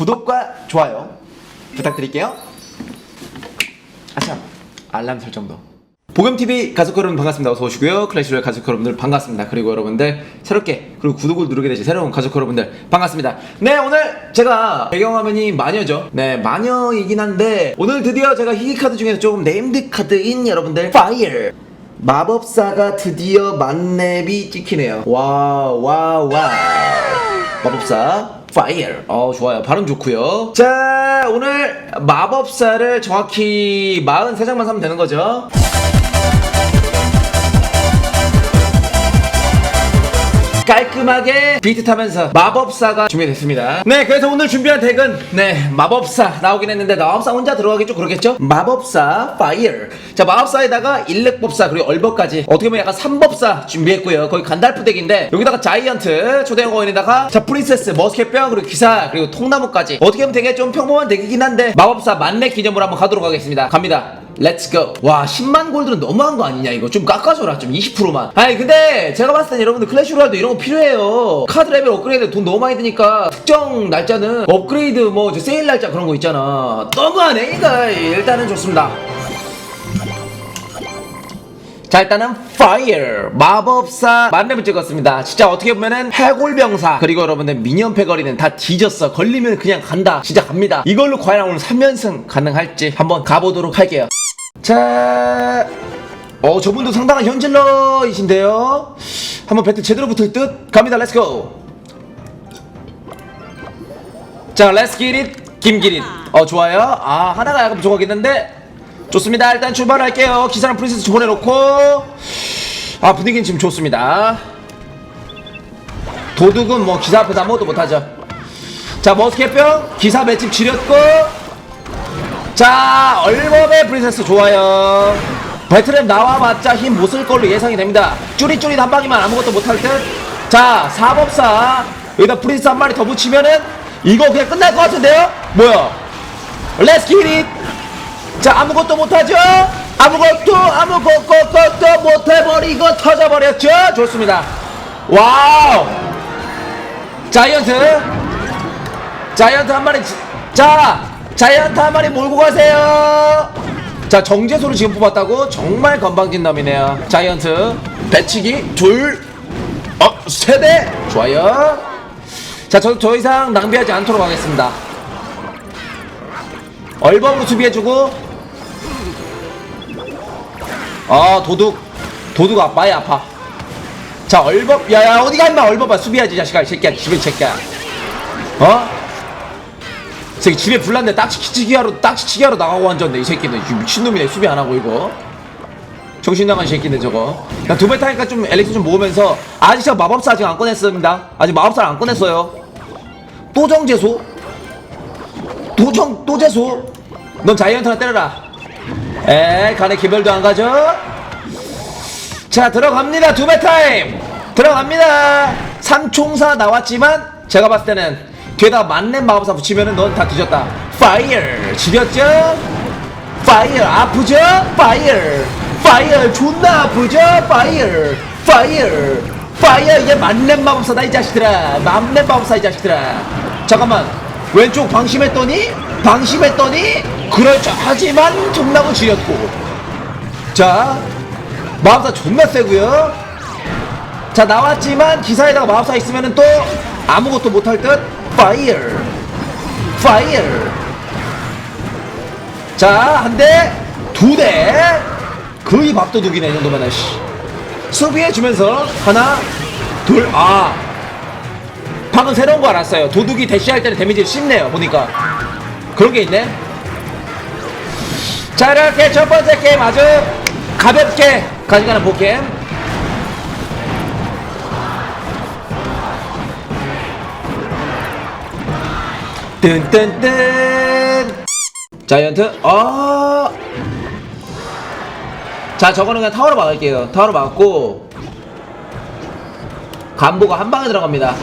구독과 좋아요 부탁드릴게요. 아참 알람 설정도. 보겸TV 가족 여러분 반갑습니다. 어서 오시고요. 클래시로의 가족 여러분들 반갑습니다. 그리고 여러분들 새롭게 그리고 구독을 누르게 되신 새로운 가족 여러분들 반갑습니다. 네 오늘 제가 배경화면이 마녀죠. 네 마녀이긴 한데 오늘 드디어 제가 희귀 카드 중에서 조금 네임드 카드인 여러분들 파이어 마법사가 드디어 만렙이 찍히네요. 와우 와우 와우 마법사 파이어 어 좋아요. 발음 좋고요. 자 오늘 마법사를 정확히 43장만 사면 되는 거죠 깔끔하게 비트 타면서 마법사가 준비됐습니다. 네, 그래서 오늘 준비한 덱은 네 마법사 나오긴 했는데 마법사 혼자 들어가기 좀 그러겠죠? 마법사 파이어. 자 마법사에다가 일렉법사 그리고 얼버까지 어떻게 보면 약간 삼법사 준비했고요. 거의 간달프 덱인데 여기다가 자이언트 초대형 거인에다가 자 프린세스 머스켓병 그리고 기사 그리고 통나무까지 어떻게 보면 되게 좀 평범한 덱이긴 한데 마법사 만렙 기념으로 한번 가도록 하겠습니다. 갑니다. 렛츠 고 와 10만 골드는 너무한 거 아니냐 이거? 좀 깎아줘라 좀 20%만. 아니 근데 제가 봤을 땐 여러분들 클래시 로얄도 이런 거 필요해요. 카드 레벨 업그레이드 돈 너무 많이 드니까 특정 날짜는 업그레이드 뭐저 세일 날짜 그런 거 있잖아. 너무하네 이거. 일단은 좋습니다. 자 일단은 파이어 마법사 만렙을 찍었습니다. 진짜 어떻게 보면은 해골병사. 그리고 여러분들 미니언 패거리는 다 뒤졌어. 걸리면 그냥 간다. 진짜 갑니다. 이걸로 과연 오늘 3연승 가능할지 한번 가보도록 할게요 자 어, 저분도 상당한 현질러이신데요. 한번 배틀 제대로 붙을 듯. 갑니다. 렛츠고. 자, 렛츠 기릿 김기릿. 어, 좋아요. 아, 하나가 약간 부족하겠는데. 좋습니다. 일단 출발할게요. 기사랑 프린세스 보내놓고. 아, 분위기는 지금 좋습니다. 도둑은 뭐 기사 앞에서 아무것도 못하죠. 자, 머스켓병. 기사 맷집 지렸고. 자, 얼법의 프린세스 좋아요. 배틀램 나와봤자 힘 못 쓸 걸로 예상이 됩니다. 쭈릿쭈릿 한 방이면 아무것도 못할 듯. 자, 사법사. 여기다 프린스 한 마리 더 붙이면은 이거 그냥 끝날 것 같은데요? 뭐야? 렛츠 기릿! 자, 아무것도 못하죠? 아무것도, 아무것도 못해버리고 터져버렸죠? 좋습니다. 와우! 자이언트! 자이언트 한 마리, 지- 자! 자이언트 한 마리 몰고 가세요! 자 정제소를 지금 뽑았다고? 정말 건방진 놈이네요. 자이언트 배치기 둘 어, 세대. 좋아요. 자저 더 이상 낭비하지 않도록 하겠습니다. 얼범으로 수비해주고. 아 도둑. 도둑 아빠야 아파. 자 얼범 야야 어디가 임마 얼범아 수비하지 자식아. 이 새끼야 집에 이 새끼야. 어? 이 새끼 집에 불났는데 딱지치기 하러 딱지치기 하러 나가고 앉았네 이 새끼는. 이 미친놈이네. 수비 안 하고 이거. 정신 나간 새끼네 저거. 나두배 타니까 좀 엘릭스 좀 모으면서 아직 저 마법사 아직 안 꺼냈습니다. 아직 마법사를 안 꺼냈어요. 또 정제소? 도정 또 제소? 넌 자이언트 하나 때려라. 에 간에 개별도 안 가죠? 자 들어갑니다. 두 배 타임. 들어갑니다. 삼총사 나왔지만 제가 봤을 때는 뒤에다 만렙 마법사 붙이면은 넌 다 뒤졌다. 파이어 지렸죠? 파이어 아프죠? 파이어 파이어 존나 아프죠? 파이어 파이어 파이어 이게 만렙 마법사다 이 자식들아. 만렙 마법사 이 자식들아. 잠깐만. 왼쪽 방심했더니? 방심했더니? 그렇죠. 하지만 통나무 지렸고. 자 마법사 존나 세고요. 자 나왔지만 기사에다가 마법사 있으면은 또 아무것도 못할 듯 파이어 파이어 자 한 대 두 대. 거의 밥도둑이네 이 정도면은 씨. 수비해주면서 하나 둘아. 방금 새로운 거 알았어요. 도둑이 대시할 때는 데미지를 씹네요 보니까. 그런 게 있네. 자 이렇게 첫 번째 게임 아주 가볍게 가져가는 보캠 뜬뜬뜬. 자이언트 어. 자 저거는 그냥 타워로 막을게요. 타워로 막고. 간보가 한 방에 들어갑니다.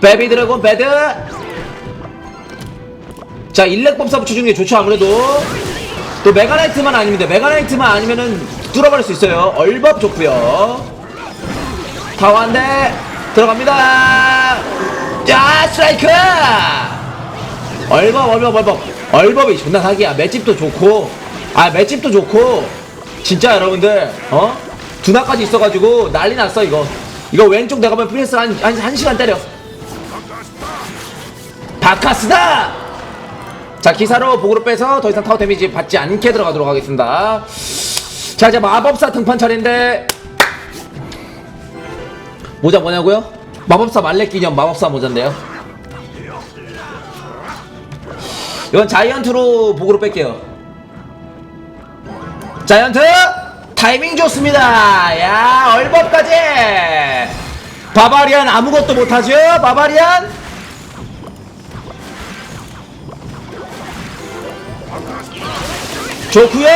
베비 드래곤 배드. 자 일렉 법사 붙여주는 게 좋죠 아무래도. 또 메가나이트만 돼 메가나이트만 아니면은 뚫어버릴 수 있어요. 얼법 좋고요. 타워 한대 들어갑니다. 자 스트라이크 얼법 얼법 얼법 얼법이 존나 사기야. 맷집도 좋고. 아 맷집도 좋고. 진짜 여러분들 어? 두나까지 있어가지고 난리 났어 이거. 이거 왼쪽 내가 보면 프레스 한, 한, 한 시간 때려. 바카스다! 자 기사로 보그로 빼서 더 이상 타워 데미지 받지 않게 들어가도록 하겠습니다. 자 이제 마법사 등판 차례인데. 모자 뭐냐고요? 마법사 말레 기념 마법사 모자인데요 이건 자이언트로 보그로 뺄게요. 자이언트 타이밍 좋습니다. 야 얼법까지. 바바리안 아무것도 못하죠? 바바리안? 좋구요.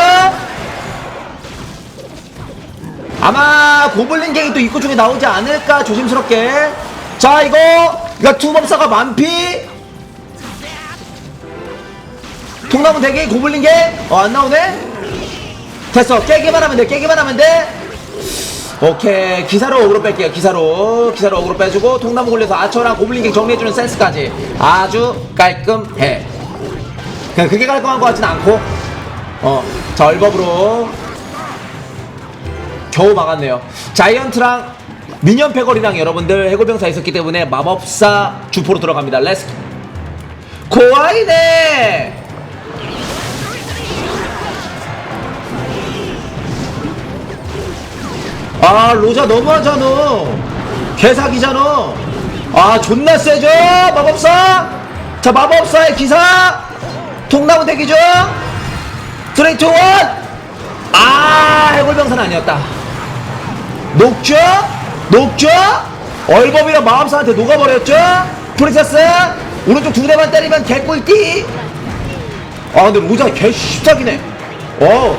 아마 고블린 갱이 또 입구 중에 나오지 않을까 조심스럽게. 자 이거 이거 투법사가 만피 통나무 대기 고블린 갱어안 나오네? 됐어. 깨기만 하면 돼 깨기만 하면 돼. 오케이. 기사로 어그로 뺄게요 기사로. 기사로 어그로 빼주고 통나무 굴려서 아처랑 고블린 갱 정리해주는 센스까지 아주 깔끔해. 그냥 그게 깔끔한 것 같진 않고. 어 자 얼법으로. 겨우 막았네요. 자이언트랑 미니언 패거리랑 여러분들 해골병사 있었기 때문에 마법사 주포로 들어갑니다. 렛츠 고아이네. 아 로자 너무하잖아. 개사기잖아. 아 존나 세죠 마법사. 자 마법사의 기사 통나무 대기 중. 스트레이트 원. 아 해골병사는 아니었다. 녹죠? 녹죠? 얼법이랑 마법사한테 녹아버렸죠? 프리세스 오른쪽 두 대만 때리면 개꿀띠 아 근데 루자 개 십사기네 어.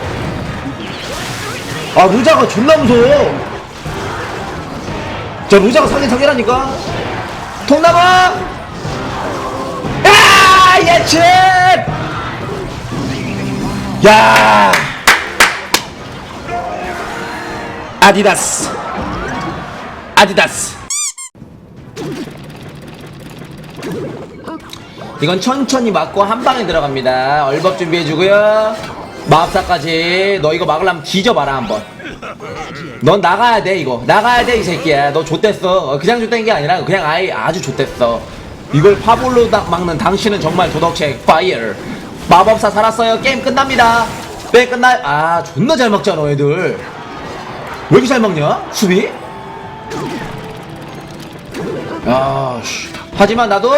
아 루자가 존나 무서워. 자 루자가 사기 사기라니까. 통나무! 야 예측! 야! 아디다스. 아디다스. 이건 천천히 맞고 한 방에 들어갑니다. 얼법 준비해주고요 마법사까지 너 이거 막으려면 뒤져봐라 한번. 넌 나가야 돼 이거. 나가야 돼 이 새끼야. 너 좆됐어. 어, 그냥 좆된 게 아니라 그냥 아예 아주 좆됐어. 이걸 파볼로 딱 막는 당신은 정말 도덕책 파이어 마법사 살았어요. 게임 끝납니다. 네 끝나 아 존나 잘 막잖아 애들. 왜 이렇게 잘 먹냐? 수비? 야, 씨. 하지만 나도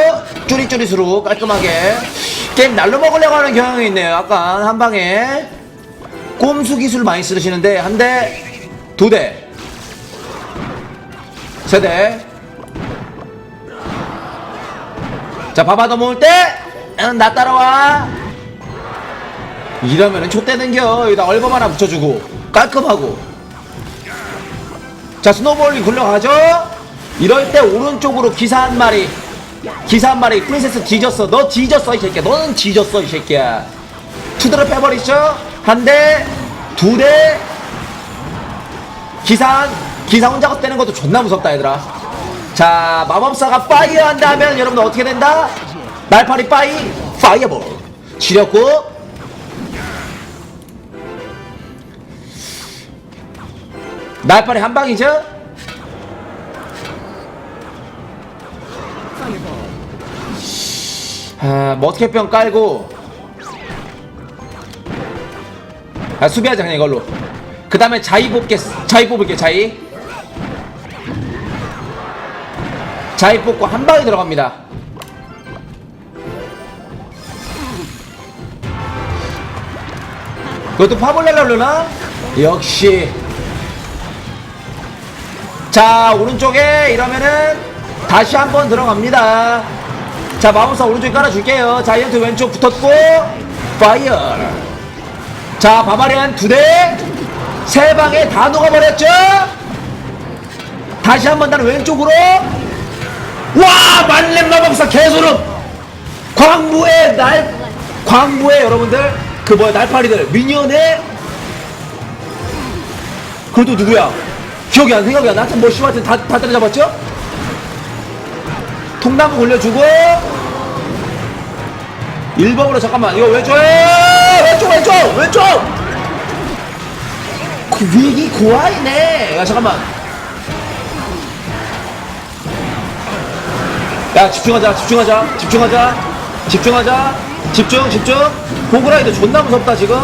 쭈리쭈리수로 깔끔하게 게임 날로 먹으려고 하는 경향이 있네요. 약간 한 방에 꼼수 기술 많이 쓰시는데 한 대, 두 대, 세 대. 자, 바바 넘어올 때, 응, 나 따라와. 이러면은 촉대는겨. 여기다 얼범 하나 붙여주고 깔끔하고. 자 스노볼이 굴러가죠 이럴 때 오른쪽으로 기사 한 마리 기사 한 마리 프린세스 뒤졌어. 너 뒤졌어 이 새끼야. 너는 뒤졌어 이 새끼야. 투드로 패버리죠. 한대두대. 기사 기사 혼자 걷대는 것도 존나 무섭다 얘들아. 자 마법사가 파이어 한다 하면 여러분들 어떻게 된다? 날파리 파이 파이어볼. 지렸고. 날파리 한 방이죠? 아, 머스켓병 깔고. 아, 수비하자 그냥 이걸로. 그 다음에 자이 뽑게 자이 뽑을게 자이. 자이 뽑고 한 방에 들어갑니다. 그것도 파볼렐라 그러나? 역시. 자 오른쪽에 이러면은 다시 한번 들어갑니다 자 마법사 오른쪽에 깔아줄게요. 자이언트 왼쪽 붙었고 파이어. 자 바바리안 두대세 방에 다 녹아버렸죠? 다시 한번 나는 왼쪽으로. 와 만렙 마법사 개소름. 광부의 날 광부의 여러분들 그 뭐야 날파리들 미니언의 그것도 누구야? 기억이 안 생각이 안 나. 하여튼 뭐 씨발 다, 다 때려잡았죠? 통나무 올려주고. 1법으로 잠깐만 이거 왼쪽에 왼쪽 왼쪽 왼쪽. 그 위기 고아이네. 야 잠깐만. 야 집중하자 집중하자 집중하자. 집중하자. 집중 집중. 호그라이드 존나 무섭다 지금.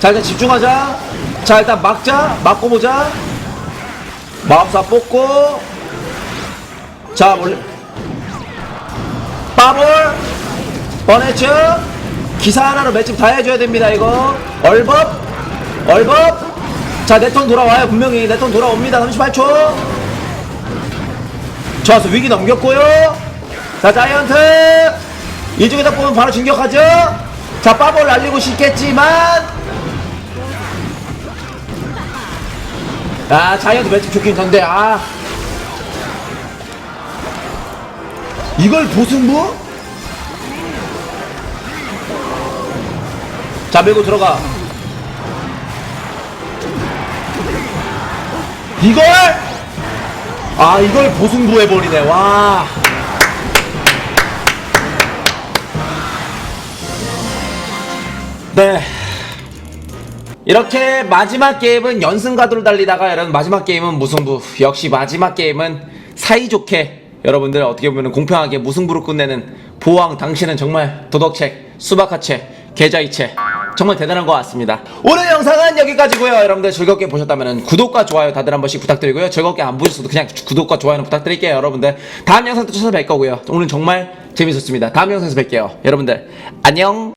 자 일단 집중하자. 자 일단 막자. 막고 보자. 마법사 뽑고 자 몰래 빠볼 버네츠 기사 하나로 맷집 다 해줘야 됩니다 이거. 얼법? 얼법? 자 내 턴 돌아와요 분명히. 내 턴 돌아옵니다 38초. 좋아서 위기 넘겼고요. 자 자이언트! 이쪽에다 보면 바로 진격하죠? 자 빠볼 날리고 싶겠지만. 아 자이언트 맷집 좋긴 한데 아 이걸 보승부? 자 밀고 들어가. 이걸? 아 이걸 보승부 해버리네. 와. 네. 이렇게 마지막 게임은 연승 가도를 달리다가 여러분 마지막 게임은 무승부. 역시 마지막 게임은 사이좋게 여러분들 어떻게 보면 공평하게 무승부로 끝내는 보왕 당신은 정말 도덕책 수박화책 계좌이체 정말 대단한 것 같습니다. 오늘 영상은 여기까지고요. 여러분들 즐겁게 보셨다면 구독과 좋아요 다들 한 번씩 부탁드리고요. 즐겁게 안 보셨어도 그냥 구독과 좋아요는 부탁드릴게요 여러분들. 다음 영상 또 찾아뵐 거고요. 오늘 정말 재밌었습니다. 다음 영상에서 뵐게요. 여러분들 안녕